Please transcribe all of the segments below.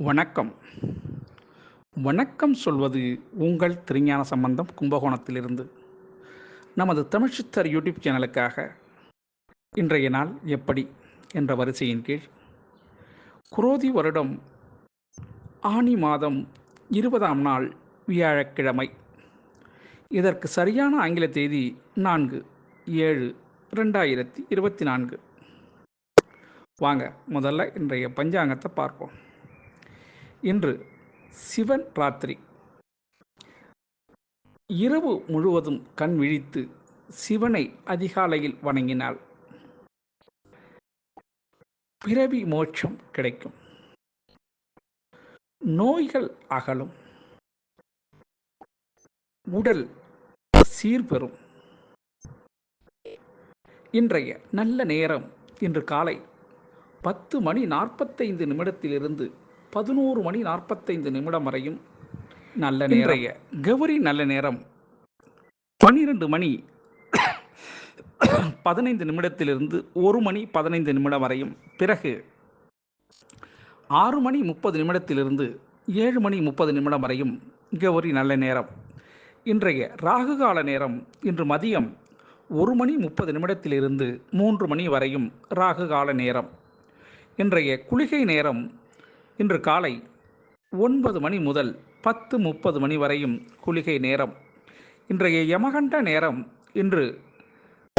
வணக்கம். வணக்கம் சொல்வது உங்கள் திருஞான சம்பந்தம் கும்பகோணத்திலிருந்து. நமது தமிழ்ச்சித்தர் யூடியூப் சேனலுக்காக இன்றைய நாள் எப்படி என்ற வரிசையின் கீழ். குரோதி வருடம் ஆனி மாதம் இருபதாம் நாள் வியாழக்கிழமை. இதற்கு சரியான ஆங்கில தேதி நான்கு ஏழு ரெண்டாயிரத்தி இருபத்தி நான்கு. வாங்க முதல்ல இன்றைய பஞ்சாங்கத்தை பார்ப்போம். இன்று சிவன் ராத்திரி இரவு முழுவதும் கண் விழித்து சிவனை அதிகாலையில் வணங்கினால் பிறவி மோட்சம் கிடைக்கும். நோய்கள் அகலும். உடல் சீர்பெறும். இன்றைய நல்ல நேரம் இன்று காலை பத்து மணி நாற்பத்தைந்து நிமிடத்திலிருந்து பதினோரு மணி நாற்பத்தைந்து நிமிடம் வரையும் நல்ல நேரம். கௌரி நல்ல நேரம். பன்னிரெண்டு மணி பதினைந்து நிமிடத்திலிருந்து ஒரு மணி பதினைந்து நிமிடம் வரையும். பிறகு ஆறு மணி முப்பது நிமிடத்திலிருந்து ஏழு மணி முப்பது நிமிடம் வரையும் கௌரி நல்ல நேரம். இன்றைய ராகு கால நேரம். இன்று மதியம் ஒரு மணி முப்பது நிமிடத்திலிருந்து மூன்று மணி வரையும் ராகு கால நேரம். இன்றைய குளிகை நேரம். இன்று காலை ஒன்பது மணி முதல் பத்து முப்பது மணி வரையும் குளிகை நேரம். இன்றைய யமகண்ட நேரம் இன்று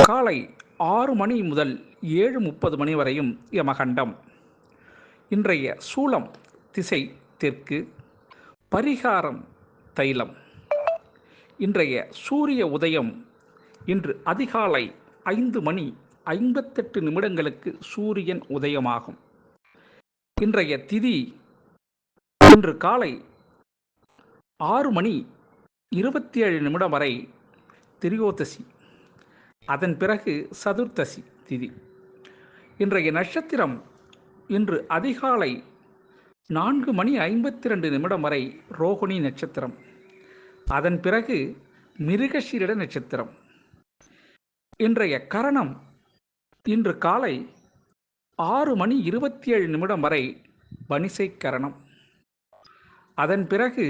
காலை ஆறு மணி முதல் ஏழு முப்பது மணி வரையும் யமகண்டம். இன்றைய சூளம் திசை தெற்கு பரிகாரம் தைலம். இன்றைய சூரிய உதயம் இன்று அதிகாலை ஐந்து மணி ஐம்பத்தெட்டு நிமிடங்களுக்கு சூரியன் உதயமாகும். இன்றைய திதி இன்று காலை ஆறு மணி இருபத்தி ஏழு நிமிடம் வரை திரியோதசி அதன் பிறகு சதுர்த்தசி திதி. இன்றைய நட்சத்திரம் இன்று அதிகாலை நான்கு மணி ஐம்பத்தி ரெண்டு நிமிடம் வரை ரோகிணி நட்சத்திரம் அதன் பிறகு மிருகஷீரிட நட்சத்திரம். இன்றைய கரணம் இன்று காலை ஆறு மணி இருபத்தி ஏழு நிமிடம் வரை வனிசை கரணம் அதன் பிறகு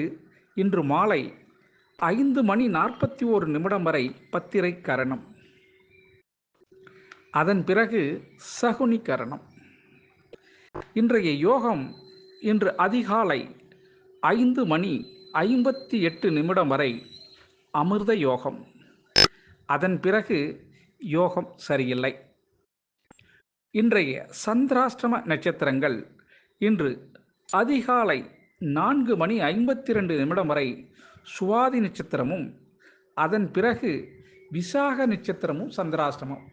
இன்று மாலை ஐந்து மணி நாற்பத்தி ஓரு நிமிடம் வரை பத்திரை கரணம் அதன் பிறகு சகுனி கரணம் இன்றைய யோகம் இன்று அதிகாலை ஐந்து மணி ஐம்பத்தி எட்டு நிமிடம் வரை அமிர்த யோகம். அதன் பிறகு யோகம் சரியில்லை. இன்றைய சந்திராஷ்டிரம நட்சத்திரங்கள் இன்று அதிகாலை நான்கு மணி ஐம்பத்தி ரெண்டு நிமிடம் வரை சுவாதி நட்சத்திரமும் அதன் பிறகு விசாக நட்சத்திரமும் சந்திராஷ்டமம்.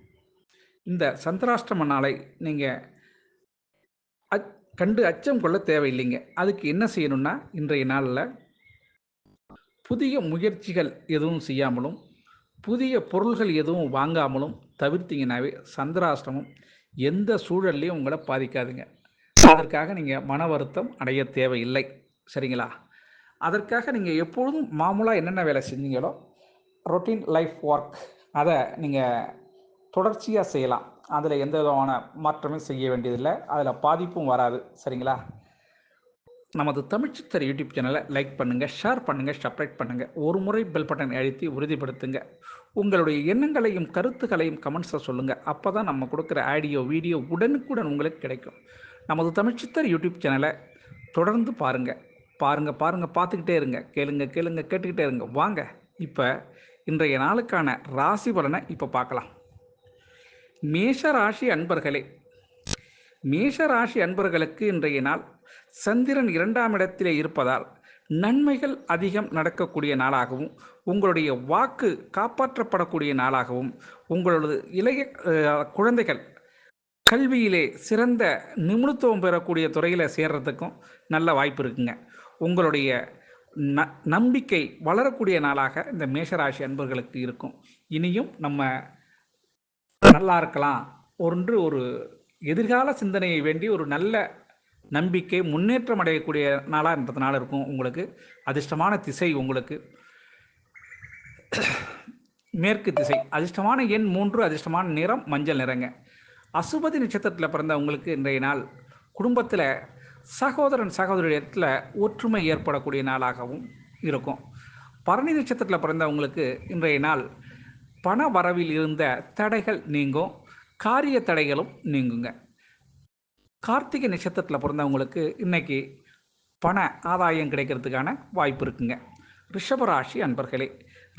இந்த சந்திராஷ்டம நாளை நீங்கள் அச் கண்டு அச்சம் கொள்ள தேவையில்லைங்க. அதுக்கு என்ன செய்யணும்னா இன்றைய நாளில் புதிய முயற்சிகள் எதுவும் செய்யாமலும் புதிய பொருள்கள் எதுவும் வாங்காமலும் தவிர்த்தீங்கன்னாவே சந்திராஷ்டமம் எந்த சூழல்லையும் உங்களை பாதிக்காதுங்க. அதற்காக நீங்கள் மன வருத்தம் அடைய தேவையில்லை. சரிங்களா? அதற்காக நீங்கள் எப்பொழுதும் மாமூலாக என்னென்ன வேலை செஞ்சீங்களோ ரொட்டீன் லைஃப் ஒர்க் அதை நீங்கள் தொடர்ச்சியாக செய்யலாம். அதில் எந்த விதமான மாற்றமும் செய்ய வேண்டியதில்லை. அதில் பாதிப்பும் வராது. சரிங்களா? நமது தமிழ்ச்சித்தர் யூடியூப் சேனலை லைக் பண்ணுங்கள் ஷேர் பண்ணுங்கள் சப்ஸ்கிரைப் பண்ணுங்கள் ஒரு முறை பெல் பட்டன் அழுத்தி உறுதிப்படுத்துங்க. உங்களுடைய எண்ணங்களையும் கருத்துக்களையும் கமெண்ட்ஸில் சொல்லுங்கள் அப்போ தான் நம்ம கொடுக்குற ஆடியோ வீடியோ உடனுக்குடன் உங்களுக்கு கிடைக்கும். நமது தமிழ்ச்சித்தர் யூடியூப் சேனலை தொடர்ந்து பாருங்கள் பாருங்கள் பாருங்கள் பார்த்துக்கிட்டே இருங்க. கேளுங்க கேளுங்க கேட்டுக்கிட்டே இருங்க. வாங்க இப்போ இன்றைய நாளுக்கான ராசி பலனை இப்போ பார்க்கலாம். மேஷ ராசி அன்பர்களே மேஷ ராசி அன்பர்களுக்கு இன்றைய நாள் சந்திரன் இரண்டாம் இடத்திலே இருப்பதால் நன்மைகள் அதிகம் நடக்கக்கூடிய நாளாகவும் உங்களுடைய வாக்கு காப்பாற்றப்படக்கூடிய நாளாகவும் உங்களது இளைய குழந்தைகள் கல்வியிலே சிறந்த நிபுணத்துவம் பெறக்கூடிய துறையில் சேர்றதுக்கும் நல்ல வாய்ப்பு இருக்குங்க. உங்களுடைய ந நம்பிக்கை வளரக்கூடிய நாளாக இந்த மேஷராசி அன்பர்களுக்கு இருக்கும். இனியும் நம்ம நல்லா இருக்கலாம். ஒன்று ஒரு எதிர்கால சிந்தனையை வேண்டி ஒரு நல்ல நம்பிக்கை முன்னேற்றம் அடையக்கூடிய நாளாக இருக்கும் உங்களுக்கு. அதிர்ஷ்டமான திசை உங்களுக்கு. மேற்கு திசை. அதிர்ஷ்டமான எண் மூன்று அதிர்ஷ்டமான நிறம் மஞ்சள் நிறங்க. அசுபதி நட்சத்திரத்தில் பிறந்த உங்களுக்கு இன்றைய நாள் குடும்பத்தில் சகோதரன் சகோதரிடத்தில் ஒற்றுமை ஏற்படக்கூடிய நாளாகவும் இருக்கும். பரணி நட்சத்திரத்தில் பிறந்தவங்களுக்கு இன்றைய நாள் பண வரவில் இருந்த தடைகள் நீங்கும் காரிய தடைகளும் நீங்குங்க. கார்த்திகை நட்சத்திரத்தில் பிறந்தவங்களுக்கு இன்னைக்கு பண ஆதாயம் கிடைக்கிறதுக்கான வாய்ப்பு இருக்குங்க. ரிஷபராசி அன்பர்களே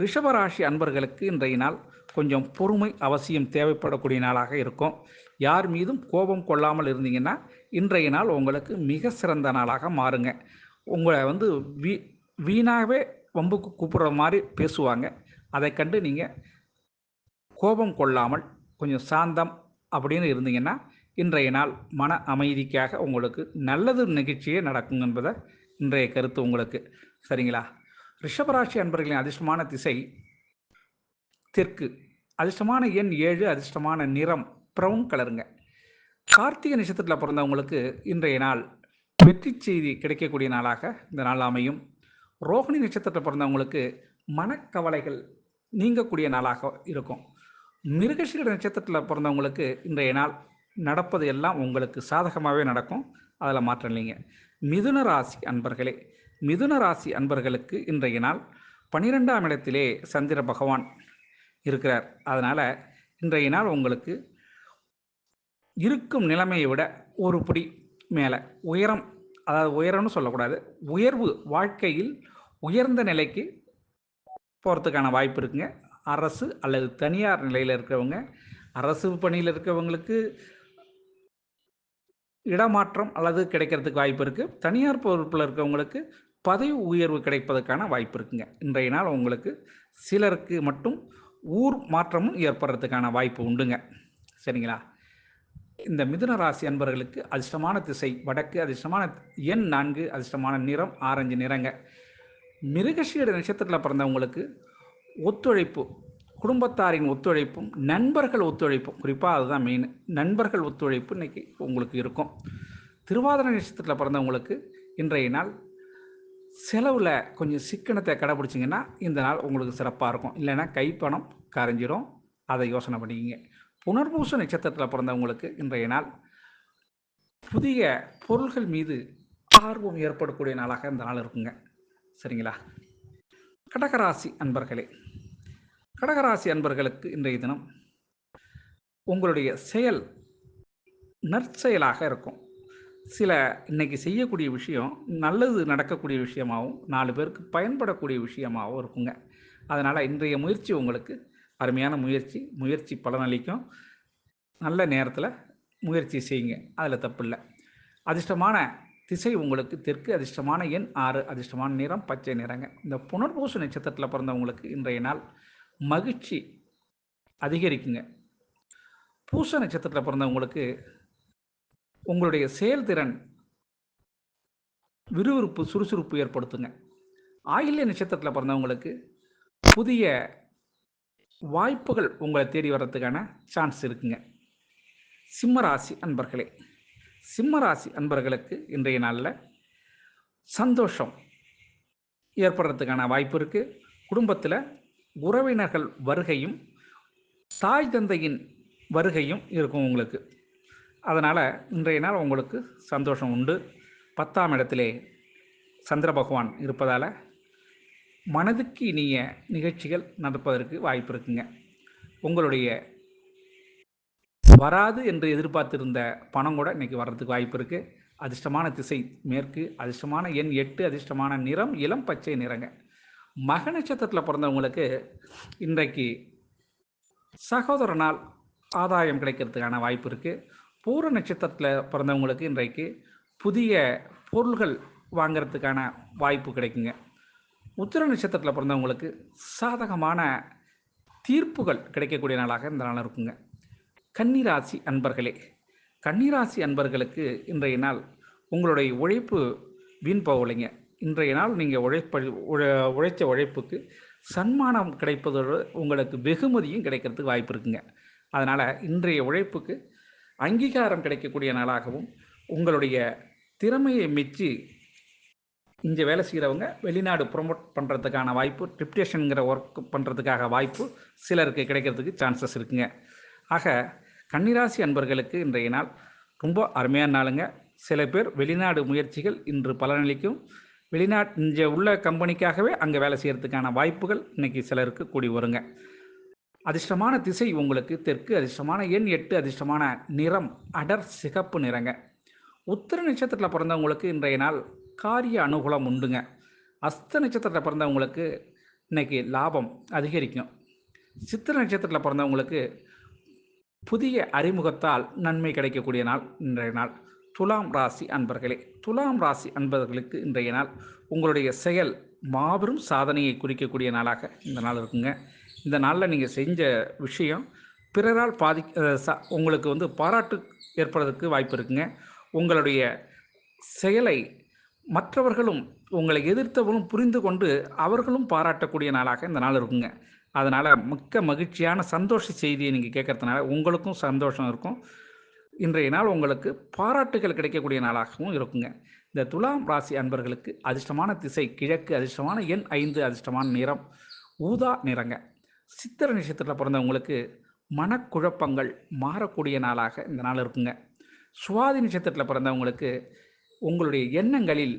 ரிஷபராசி அன்பர்களுக்கு இன்றைய நாள் கொஞ்சம் பொறுமை அவசியம் தேவைப்படக்கூடிய நாளாக இருக்கும். யார் மீதும் கோபம் கொள்ளாமல் இருந்தீங்கன்னா இன்றைய நாள் உங்களுக்கு மிக சிறந்த நாளாக மாறுங்க. உங்களை வந்து வீ வீணாகவே வம்புக்கு கூப்பிடுற மாதிரி பேசுவாங்க. அதை கண்டு நீங்கள் கோபம் கொள்ளாமல் கொஞ்சம் சாந்தம் அப்படின்னு இருந்தீங்கன்னா இன்றைய நாள் மன அமைதிக்காக உங்களுக்கு நல்லது நிகழ்ச்சியே நடக்கும் என்பதை இன்றைய கருத்து உங்களுக்கு. சரிங்களா? ரிஷபராசி அன்பர்களின் அதிர்ஷ்டமான திசை தெற்கு. அதிர்ஷ்டமான எண் ஏழு அதிர்ஷ்டமான நிறம் ப்ரௌன் கலருங்க கார்த்திகை நட்சத்திரத்தில் பிறந்தவங்களுக்கு இன்றைய நாள் வெற்றி செய்தி கிடைக்கக்கூடிய நாளாக இந்த நாள் அமையும். ரோஹிணி நட்சத்திரத்தில் பிறந்தவங்களுக்கு மனக்கவலைகள் நீங்கக்கூடிய நாளாக இருக்கும். மிருகசீர நட்சத்திரத்தில் பிறந்தவங்களுக்கு இன்றைய நாள் நடப்பது எல்லாம் உங்களுக்கு சாதகமாகவே நடக்கும். அதில் மாற்றம் இல்லைங்க. மிதுன ராசி அன்பர்களே மிதுன ராசி அன்பர்களுக்கு இன்றைய நாள் பன்னிரெண்டாம் இடத்திலே சந்திர பகவான் இருக்கிறார். அதனால் இன்றைய நாள் உங்களுக்கு இருக்கும் நிலைமையை விட ஒரு படி மேலே. உயரம் அதாவது உயரம்னு சொல்லக்கூடாது உயர்வு வாழ்க்கையில் உயர்ந்த நிலைக்கு போகிறதுக்கான வாய்ப்பு இருக்குங்க. அரசு அல்லது தனியார் நிலையில் இருக்கிறவங்க அரசு பணியில் இருக்கிறவங்களுக்கு இடமாற்றம் அல்லது கிடைக்கிறதுக்கு வாய்ப்பு இருக்குது தனியார் பொறுப்பில் இருக்கிறவங்களுக்கு பதவி உயர்வு கிடைப்பதற்கான வாய்ப்பு இருக்குங்க. இன்றைய நாள் உங்களுக்கு சிலருக்கு மட்டும் ஊர் மாற்றமும் ஏற்படுறதுக்கான வாய்ப்பு உண்டுங்க. சரிங்களா? இந்த மிதுன ராசி அன்பர்களுக்கு அதிர்ஷ்டமான திசை வடக்கு அதிர்ஷ்டமான எண் நான்கு அதிர்ஷ்டமான நிறம் ஆரஞ்சு நிறங்க. மிருகஷீட நட்சத்திரத்தில் பிறந்தவங்களுக்கு ஒத்துழைப்பு குடும்பத்தாரின் ஒத்துழைப்பும் நண்பர்கள் ஒத்துழைப்பும் குறிப்பாக அதுதான் மெயின் நண்பர்கள் ஒத்துழைப்பு இன்னைக்கு உங்களுக்கு இருக்கும். திருவாதிரை நட்சத்திரத்தில் பிறந்தவங்களுக்கு இன்றைய நாள் செலவில் கொஞ்சம் சிக்கனத்தை கடைபிடிச்சிங்கன்னா இந்த நாள் உங்களுக்கு சிறப்பாக இருக்கும். இல்லைன்னா கைப்பணம் கரைஞ்சிரும். அதை யோசனை பண்ணிக்கிங்க. புனர்பூச நட்சத்திரத்தில் பிறந்தவங்களுக்கு இன்றைய நாள் புதிய பொருள்கள் மீது ஆர்வம் ஏற்படக்கூடிய நாளாக இந்த நாள் இருக்குங்க. சரிங்களா? கடகராசி அன்பர்களே கடகராசி அன்பர்களுக்கு இன்றைய தினம் உங்களுடைய செயல் நற்செயலாக இருக்கும். சில இன்னைக்கு செய்யக்கூடிய விஷயம் நல்லது நடக்கக்கூடிய விஷயமாகவும் நாலு பேருக்கு பயன்படக்கூடிய விஷயமாகவும் இருக்குங்க. அதனால் இன்றைய முயற்சி உங்களுக்கு அருமையான முயற்சி முயற்சி பலனளிக்கும். நல்ல நேரத்தில் முயற்சி செய்யுங்க அதில் தப்பு இல்லை. அதிர்ஷ்டமான திசை உங்களுக்கு தெற்கு அதிர்ஷ்டமான எண் ஆறு அதிர்ஷ்டமான நிறம் பச்சை நிறங்க. இந்த புனர்பூச நட்சத்திரத்தில் பிறந்தவங்களுக்கு இன்றைய நாள் மகிழ்ச்சி அதிகரிக்குங்க. பூச நட்சத்திரத்தில் பிறந்தவங்களுக்கு உங்களுடைய செயல்திறன் விறுவிறுப்பு சுறுசுறுப்பு ஏற்படுத்துங்க. ஆயில்ய நட்சத்திரத்தில் பிறந்தவங்களுக்கு புதிய வாய்ப்புகள் உங்களை தேடி வர்றதுக்கான சான்ஸ் இருக்குங்க. சிம்மராசி அன்பர்களே சிம்மராசி அன்பர்களுக்கு இன்றைய நாளில் சந்தோஷம் ஏற்படுறதுக்கான வாய்ப்பு இருக்குது குடும்பத்தில் உறவினர்கள் வருகையும் தாய் தந்தையின் வருகையும் இருக்கும் உங்களுக்கு. அதனால் இன்றைய நாள் உங்களுக்கு சந்தோஷம் உண்டு. பத்தாம் இடத்திலே சந்திர பகவான் இருப்பதால் மனதுக்கு இனிய நிகழ்ச்சிகள் நடப்பதற்கு வாய்ப்பு இருக்குங்க. உங்களுடைய வராது என்று எதிர்பார்த்திருந்த பணம் கூட இன்றைக்கி வர்றதுக்கு வாய்ப்பு இருக்குது அதிர்ஷ்டமான திசை மேற்கு அதிர்ஷ்டமான எண் எட்டு அதிர்ஷ்டமான நிறம் இளம் பச்சை நிறங்க. மக நட்சத்திரத்தில் பிறந்தவங்களுக்கு இன்றைக்கு சகோதரனால் ஆதாயம் கிடைக்கிறதுக்கான வாய்ப்பு இருக்குது பூர நட்சத்திரத்தில் பிறந்தவங்களுக்கு இன்றைக்கு புதிய பொருள்கள் வாங்கிறதுக்கான வாய்ப்பு கிடைக்குங்க. உத்திர நட்சத்திரத்தில் பிறந்தவங்களுக்கு சாதகமான தீர்ப்புகள் கிடைக்கக்கூடிய நாளாக இந்த நாள் இருக்குங்க. கன்னிராசி அன்பர்களே கன்னிராசி அன்பர்களுக்கு இன்றைய நாள் உங்களுடைய உழைப்பு வீண் போகலைங்க. இன்றைய நாள் நீங்கள் உழைப்ப உழ- உழைச்ச உழைப்புக்கு சன்மானம் கிடைப்பதோடு உங்களுக்கு வெகுமதியும் கிடைக்கிறதுக்கு வாய்ப்பு இருக்குங்க. அதனால் இன்றைய உழைப்புக்கு அங்கீகாரம் கிடைக்கக்கூடிய நாளாகவும் உங்களுடைய திறமையை மெச்சு இங்கே வேலை செய்கிறவங்க வெளிநாடு ப்ரொமோட் பண்ணுறதுக்கான வாய்ப்பு டிப்டேஷனுங்கிற ஒர்க் பண்ணுறதுக்காக வாய்ப்பு சிலருக்கு கிடைக்கிறதுக்கு சான்சஸ் இருக்குங்க. ஆக கன்னிராசி அன்பர்களுக்கு இன்றைய நாள் ரொம்ப அருமையான நாளுங்க. சில பேர் வெளிநாடு முயற்சிகள் இன்று பலனளிக்கும். வெளிநாட் இங்கே உள்ள கம்பெனிக்காகவே அங்கே வேலை செய்கிறதுக்கான வாய்ப்புகள் இன்றைக்கி சிலருக்கு கூடி வருங்க. அதிர்ஷ்டமான திசை உங்களுக்கு தெற்கு அதிர்ஷ்டமான எண் எட்டு அதிர்ஷ்டமான நிறம் அடர் சிகப்பு நிறங்க. உத்திர நட்சத்திரத்தில் பிறந்தவங்களுக்கு இன்றைய நாள் காரிய அனுகூலம் உண்டுங்க. அஸ்த நட்சத்திரத்தில் பிறந்தவங்களுக்கு இன்னைக்கு லாபம் அதிகரிக்கும். சித்திர நட்சத்திரத்தில் பிறந்தவங்களுக்கு புதிய அறிமுகத்தால் நன்மை கிடைக்கக்கூடிய நாள் இன்றைய நாள். துலாம் ராசி அன்பர்களே துலாம் ராசி அன்பர்களுக்கு இன்றைய நாள் உங்களுடைய செயல் மாபெரும் சாதனையை குறிக்கக்கூடிய நாளாக இந்த நாள் இருக்குங்க. இந்த நாளில் நீங்கள் செஞ்ச விஷயம் பிறரால் பாதி உங்களுக்கு வந்து பாராட்டு ஏற்படுறதுக்கு வாய்ப்பு இருக்குங்க. உங்களுடைய செயலை மற்றவர்களும் உங்களை எதிர்த்தவர்களும் புரிந்து கொண்டு அவர்களும் பாராட்டக்கூடிய நாளாக இந்த நாள் இருக்குங்க. அதனால் மிக்க மகிழ்ச்சியான சந்தோஷ செய்தியை நீங்கள் கேட்கறதுனால உங்களுக்கும் சந்தோஷம் இருக்கும். இன்றைய நாள் உங்களுக்கு பாராட்டுகள் கிடைக்கக்கூடிய நாளாகவும் இருக்குங்க. இந்த துலாம் ராசி அன்பர்களுக்கு அதிர்ஷ்டமான திசை கிழக்கு அதிர்ஷ்டமான எண் ஐந்து அதிர்ஷ்டமான நிறம் ஊதா நிறங்க. சித்திர நட்சத்திரத்தில் பிறந்தவங்களுக்கு மனக்குழப்பங்கள் மாறக்கூடிய நாளாக இந்த நாள் இருக்குங்க. சுவாதி நட்சத்திரத்தில் பிறந்தவங்களுக்கு உங்களுடைய எண்ணங்களில்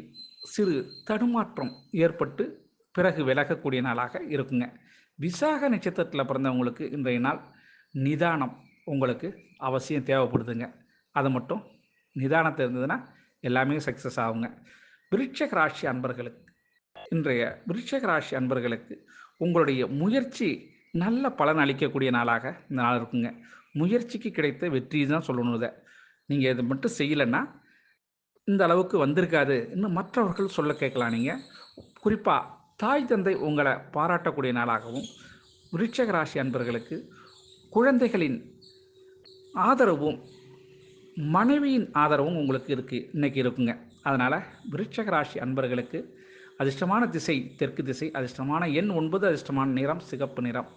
சிறு தடுமாற்றம் ஏற்பட்டு பிறகு விலகக்கூடிய நாளாக இருக்குங்க. விசாக நட்சத்திரத்தில் பிறந்தவங்களுக்கு இன்றைய நாள் நிதானம் உங்களுக்கு அவசியம் தேவைப்படுதுங்க. அது மட்டும் நிதானத்தை இருந்ததுன்னா எல்லாமே சக்ஸஸ் ஆகுங்க. விருட்சக ராசி அன்பர்களுக்கு இன்றைய விருட்சக ராசி அன்பர்களுக்கு உங்களுடைய முயற்சி நல்ல பலன் அளிக்கக்கூடிய நாளாக இந்த நாள் இருக்குங்க. முயற்சிக்கு கிடைத்த வெற்றி தான் சொல்லணும் இதை. நீங்கள் இதை மட்டும் செய்யலைன்னா இந்த அளவுக்கு வந்திருக்காது இன்னும் மற்றவர்கள் சொல்ல கேட்கலாம் நீங்கள் குறிப்பாக தாய் தந்தை உங்களை பாராட்டக்கூடிய நாளாகவும் விருட்சக ராசி அன்பர்களுக்கு குழந்தைகளின் ஆதரவும் மனைவியின் ஆதரவும் உங்களுக்கு இருக்குது இன்றைக்கி இருக்குங்க. அதனால் விருட்சக ராசி அன்பர்களுக்கு அதிர்ஷ்டமான திசை தெற்கு திசை அதிர்ஷ்டமான எண் ஒன்பது அதிர்ஷ்டமான நிறம் சிகப்பு நிறம்.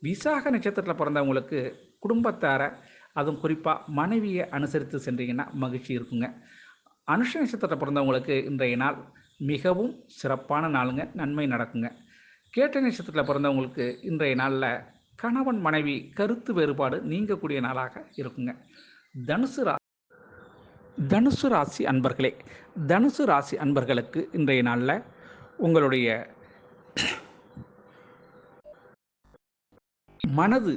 விசாக நட்சத்திரத்தில் பிறந்தவங்களுக்கு குடும்பத்தார அதுவும் குறிப்பாக மனைவியை அனுசரித்து சென்றீங்கன்னா மகிழ்ச்சி இருக்குங்க. அனுஷ நட்சத்திரத்தில் பிறந்தவங்களுக்கு இன்றைய நாள் மிகவும் சிறப்பான நாளுங்க நன்மை நடக்குங்க. கேட்ட நட்சத்திரத்தில் பிறந்தவங்களுக்கு இன்றைய நாளில் கணவன் மனைவி கருத்து வேறுபாடு நீங்கக்கூடிய நாளாக இருக்குங்க. தனுசு ரா தனுசு ராசி அன்பர்களே தனுசு ராசி அன்பர்களுக்கு இன்றைய நாளில் உங்களுடைய மனது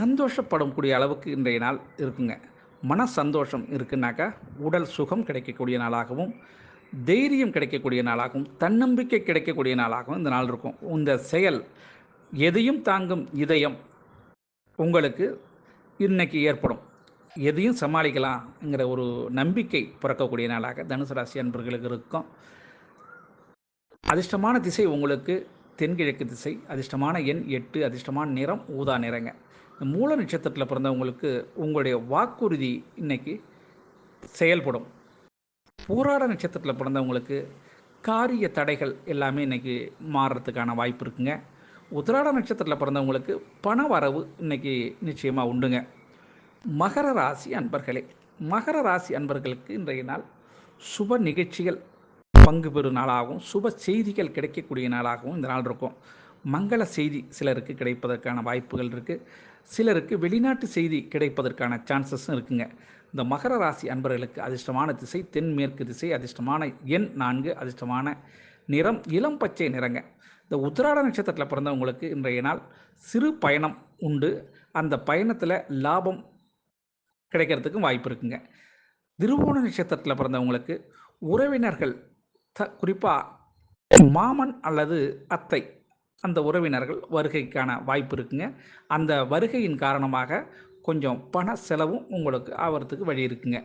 சந்தோஷப்படக்கூடிய அளவுக்கு இன்றைய நாள் இருக்குங்க. மன சந்தோஷம் இருக்குன்னாக்கா உடல் சுகம் கிடைக்கக்கூடிய நாளாகவும் தைரியம் கிடைக்கக்கூடிய நாளாகவும் தன்னம்பிக்கை கிடைக்கக்கூடிய நாளாகவும் இந்த நாள் இருக்கும். இந்த செயல் எதையும் தாங்கும் இதயம் உங்களுக்கு இன்னைக்கு ஏற்படும். எதையும் சமாளிக்கலாம்ங்கிற ஒரு நம்பிக்கை பிறக்கக்கூடிய நாளாக தனுசு ராசி அன்பர்களுக்கு இருக்கும். அதிர்ஷ்டமான திசை உங்களுக்கு தென்கிழக்கு திசை அதிர்ஷ்டமான எண் எட்டு அதிர்ஷ்டமான நிறம் ஊதா நிறங்க. இந்த மூல நட்சத்திரத்தில் பிறந்தவங்களுக்கு உங்களுடைய வாக்குறுதி இன்னைக்கு செயல்படும். போராட நட்சத்திரத்தில் பிறந்தவங்களுக்கு காரிய தடைகள் எல்லாமே இன்றைக்கி மாறுறதுக்கான வாய்ப்பு இருக்குங்க. உத்திராட நட்சத்திரத்தில் பிறந்தவங்களுக்கு பண வரவு இன்னைக்கு நிச்சயமாக உண்டுங்க. மகர ராசி அன்பர்களே மகர ராசி அன்பர்களுக்கு இன்றைய நாள் சுப நிகழ்ச்சிகள். பங்கு பெறும் நாளாகவும் சுப செய்திகள் கிடைக்கக்கூடிய நாளாகவும் இந்த நாள் இருக்கும். மங்கள செய்தி சிலருக்கு கிடைப்பதற்கான வாய்ப்புகள் இருக்குது சிலருக்கு வெளிநாட்டு செய்தி கிடைப்பதற்கான சான்சஸும் இருக்குங்க. இந்த மகர ராசி அன்பர்களுக்கு அதிர்ஷ்டமான திசை தென்மேற்கு திசை அதிர்ஷ்டமான எண் நான்கு அதிர்ஷ்டமான நிறம் இளம் பச்சை நிறங்க. இந்த உத்திராட நட்சத்திரத்தில் பிறந்தவங்களுக்கு இன்றைய நாள் சிறு பயணம் உண்டு. அந்த பயணத்தில் லாபம் கிடைக்கிறதுக்கும் வாய்ப்பு இருக்குங்க. திருவோண நட்சத்திரத்தில் பிறந்தவங்களுக்கு உறவினர்கள் த குறிப்பாக மாமன் அல்லது அத்தை அந்த உறவினர்கள் வருகைக்கான வாய்ப்பு இருக்குங்க. அந்த வருகையின் காரணமாக கொஞ்சம் பண செலவும் உங்களுக்கு ஆவறத்துக்கு வழி இருக்குங்க.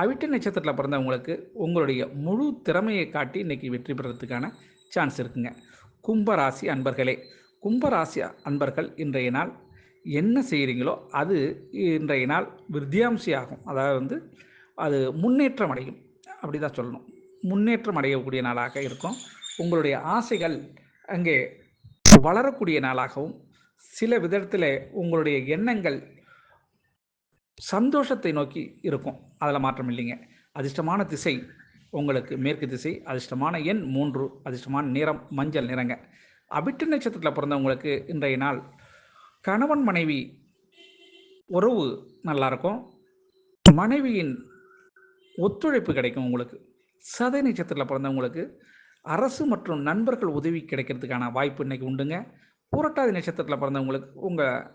அவிட்ட நட்சத்திரத்தில் பிறந்தவங்களுக்கு உங்களுடைய முழு திறமையை காட்டி இன்றைக்கி வெற்றி பெறுறதுக்கான சான்ஸ் இருக்குங்க. கும்பராசி அன்பர்களே கும்பராசி அன்பர்கள் இன்றைய நாள் என்ன செய்கிறீங்களோ அது இன்றைய நாள் விருத்தியாம்சியாகும். அதாவது வந்து அது முன்னேற்றம் அடையும். அப்படி தான் சொல்லணும். முன்னேற்றம் அடையக்கூடிய நாளாக இருக்கும். உங்களுடைய ஆசைகள் அங்கே வளரக்கூடிய நாளாகவும் சில விதத்தில் உங்களுடைய எண்ணங்கள் சந்தோஷத்தை நோக்கி இருக்கும். அதில் மாற்றம் இல்லைங்க. அதிர்ஷ்டமான திசை உங்களுக்கு மேற்கு திசை அதிர்ஷ்டமான எண் மூன்று அதிர்ஷ்டமான நிறம் மஞ்சள் நிறங்க. அபிட்டு நட்சத்திரத்தில் பிறந்தவங்களுக்கு இன்றைய நாள் கணவன் மனைவி உறவு நல்லா இருக்கும் மனைவியின் ஒத்துழைப்பு கிடைக்கும் உங்களுக்கு. சதை நட்சத்திரத்தில் பிறந்தவங்களுக்கு அரசு மற்றும் நண்பர்கள் உதவி கிடைக்கிறதுக்கான வாய்ப்பு இன்னைக்கு உண்டுங்க. புரட்டாதி நட்சத்திரத்தில் பிறந்தவங்களுக்கு உங்கள்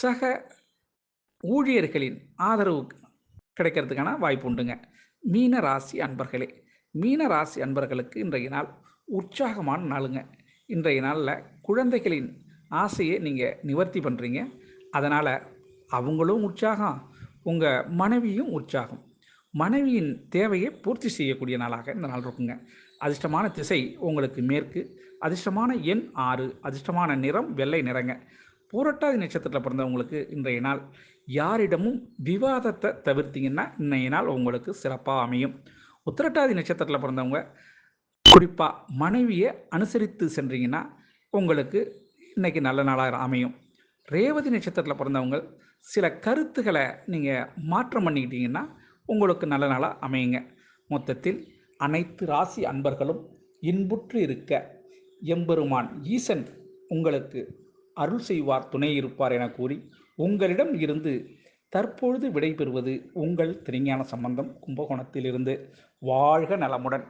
சக ஊழியர்களின் ஆதரவு கிடைக்கிறதுக்கான வாய்ப்பு உண்டுங்க. மீன ராசி அன்பர்களே மீன ராசி அன்பர்களுக்கு இன்றைய நாள் உற்சாகமான நாளுங்க. இன்றைய நாளில் குழந்தைகளின் ஆசையை நீங்கள் நிவர்த்தி பண்ணுறீங்க அதனால் அவங்களும் உற்சாகம் உங்கள் மனைவியும் உற்சாகம். மனைவியின் தேவையை பூர்த்தி செய்யக்கூடிய நாளாக இந்த நாள் இருக்குங்க. அதிர்ஷ்டமான திசை உங்களுக்கு மேற்கு அதிர்ஷ்டமான எண் ஆறு அதிர்ஷ்டமான நிறம் வெள்ளை நிறங்க. பூரட்டாதி நட்சத்திரத்தில் பிறந்தவங்களுக்கு இன்றைய நாள் யாரிடமும் விவாதத்தை தவிர்த்தீங்கன்னா இன்றைய நாள் உங்களுக்கு சிறப்பாக அமையும். உத்திரட்டாதி நட்சத்திரத்தில் பிறந்தவங்க குறிப்பாக மனைவியை அனுசரித்து சென்றீங்கன்னா உங்களுக்கு இன்றைக்கி நல்ல நாளாக அமையும். ரேவதி நட்சத்திரத்தில் பிறந்தவங்க சில கருத்துக்களை நீங்கள் மாற்றம் பண்ணிக்கிட்டீங்கன்னா உங்களுக்கு நல்ல நாளாக அமையுங்க. மொத்தத்தில் அனைத்து ராசி அன்பர்களும் இன்புற்று இருக்க எம்பெருமான் ஈசன் உங்களுக்கு அருள் செய்வார் துணை இருப்பார் என கூறி உங்களிடம் இருந்து தற்பொழுது விடைபெறுவது உங்கள் திருஞான சம்பந்தம் கும்பகோணத்திலிருந்து. வாழ்க நலமுடன்.